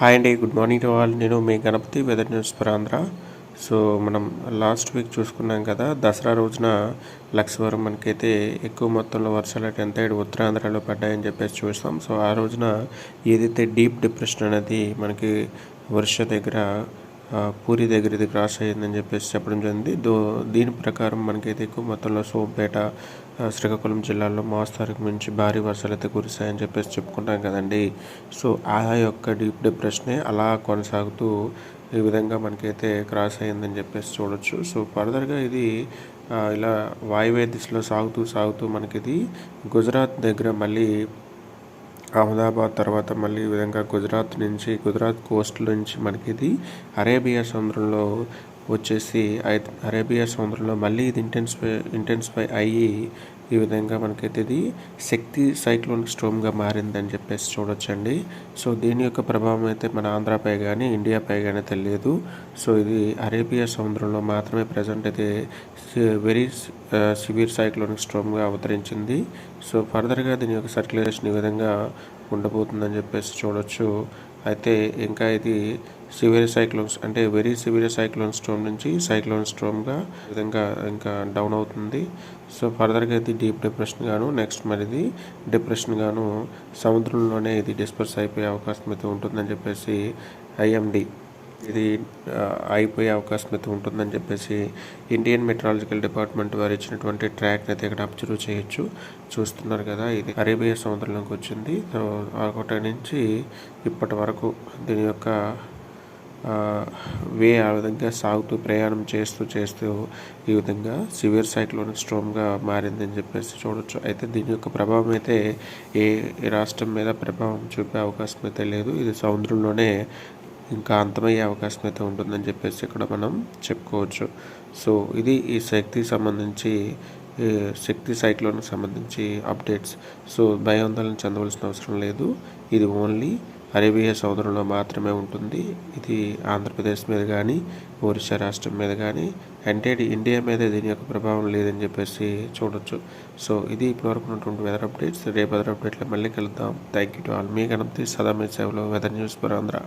Hi అండి good morning to all నేను మీ Ganapathi weather news for Andhra. So మనం last week చూసుకున్నాం కదా దసరా రోజున లక్ష్మవరం మనకైతే ఎక్కువ మొత్తంలో వర్షాలు ఎంత సైడ్ ఉత్తరాంధ్రలో పడ్డాయని చెప్పేసి చూస్తాం. సో ఆ రోజున ఏదైతే డీప్ డిప్రెషన్ అనేది మనకి వర్ష దగ్గర పూరి దగ్గర ఇది క్రాస్ అయ్యిందని చెప్పేసి చెప్పడం జరిగింది. దో దీని ప్రకారం మనకైతే ఎక్కువ మొత్తంలో సోంపేట శ్రీకాకుళం జిల్లాలో మోస్తారుకు మించి భారీ వర్షాలు అయితే కురిశాయని చెప్పేసి చెప్పుకుంటాం కదండి. సో ఆ యొక్క డీప్ డిప్రెషనే అలా కొనసాగుతూ ఈ విధంగా మనకైతే క్రాస్ అయ్యిందని చెప్పేసి చూడొచ్చు. సో ఫర్దర్గా ఇది ఇలా వాయువ్య దిశలో సాగుతూ సాగుతూ మనకి ఇది గుజరాత్ దగ్గర మళ్ళీ అహ్మదాబాద్ తర్వాత మళ్ళీ ఈ విధంగా గుజరాత్ నుంచి గుజరాత్ కోస్ట్ నుంచి మనకి ఇది అరేబియా సముద్రంలో వచ్చేసి అరేబియా సముద్రంలో మళ్ళీ ఇది ఇంటెన్స్ఫై ఇంటెన్స్ఫై అయ్యి ఈ విధంగా మనకైతే ఇది శక్తి సైక్లోనిక్ స్టోమ్గా మారిందని చెప్పేసి చూడొచ్చండి. సో దీని యొక్క ప్రభావం అయితే మన ఆంధ్రాపై కానీ ఇండియాపై కానీ తెలియదు. సో ఇది అరేబియా సముద్రంలో మాత్రమే ప్రజెంట్ అయితే వెరీ సివియర్ సైక్లోనిక్ స్టోమ్గా అవతరించింది. సో ఫర్దర్గా దీని యొక్క సర్క్యులేషన్ ఈ విధంగా ఉండబోతుందని చెప్పేసి చూడొచ్చు. అయితే ఇంకా ఇది సివియర్ సైక్లోన్స్ అంటే వెరీ సివియర్ సైక్లోన్ స్ట్రోమ్ నుంచి సైక్లోన్ స్ట్రోమ్గా విధంగా ఇంకా డౌన్ అవుతుంది. సో ఫర్దర్గా ఇది డీప్ డిప్రెషన్ గాను నెక్స్ట్ మరి ఇది డిప్రెషన్ గాను సముద్రంలోనే ఇది డిస్పర్స్ అయిపోయే అవకాశం అయితే ఉంటుందని చెప్పేసి ఐఎండి ఇది అయిపోయే అవకాశం అయితే ఉంటుందని చెప్పేసి ఇండియన్ మెట్రాలజికల్ డిపార్ట్మెంట్ వారు ఇచ్చినటువంటి ట్రాక్ని అయితే ఇక్కడ అబ్జర్వ్ చేయొచ్చు. చూస్తున్నారు కదా ఇది అరేబియా సముద్రంలోకి వచ్చింది. సో ఒకటి నుంచి ఇప్పటి వరకు దీని యొక్క వే ఆ విధంగా సాగుతూ ప్రయాణం చేస్తూ చేస్తూ ఈ విధంగా సివియర్ సైక్లోన్ స్ట్రోమ్గా మారిందని చెప్పేసి చూడొచ్చు. అయితే దీని యొక్క ప్రభావం అయితే ఏ రాష్ట్రం మీద ప్రభావం చూపే అవకాశం అయితే లేదు. ఇది సముద్రంలోనే ఇంకా అంతమయ్యే అవకాశం అయితే ఉంటుందని చెప్పేసి ఇక్కడ మనం చెప్పుకోవచ్చు. సో ఇది ఈ శక్తికి సంబంధించి శక్తి సైక్లోన్కి సంబంధించి అప్డేట్స్. సో భయాందోళన చెందవలసిన అవసరం లేదు. ఇది ఓన్లీ అరేబియా సముద్రంలో మాత్రమే ఉంటుంది. ఇది ఆంధ్రప్రదేశ్ మీద కానీ ఒరిస్సా రాష్ట్రం మీద కానీ అంటే ఇండియా మీద దీని యొక్క ప్రభావం లేదని చెప్పేసి చూడొచ్చు. సో ఇది ఇప్పటివరకు ఉన్నటువంటి వెదర్ అప్డేట్స్ రేపు వెదర్ అప్డేట్లో మళ్ళీ కలుద్దాం. థ్యాంక్ యూ టు ఆల్ మీ గణపతి సదా మీ సేవలో వెదర్ న్యూస్ ఫర్ ఆంధ్ర